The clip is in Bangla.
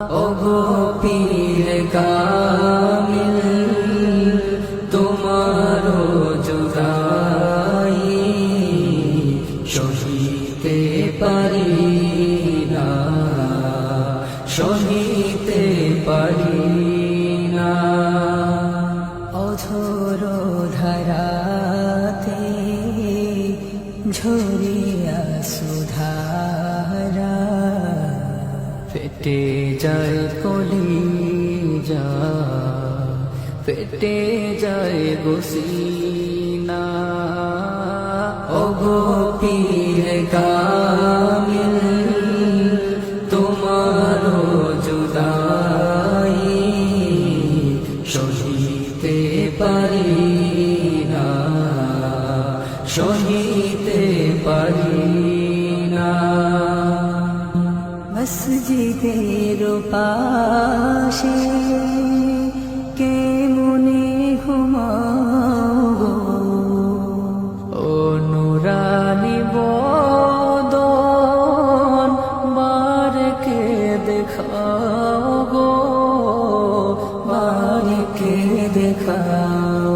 ওগো পীর কামিল তোমারও জুদাই সহিতে পারি না সহিতে পারি না। অধর ধারাতে ঝরিয়া ফেটে যায় কলি যা, ফেটে যায় গোসিনা ও গো পীর কামিল, তোমারও জুদাই সহিতে পারি না, সহিতে পারি না। মসজিদের পাশে কে মনে ঘুমাবো? ও নুরানি বদন বারকে দেখাও গো বারকে দেখাও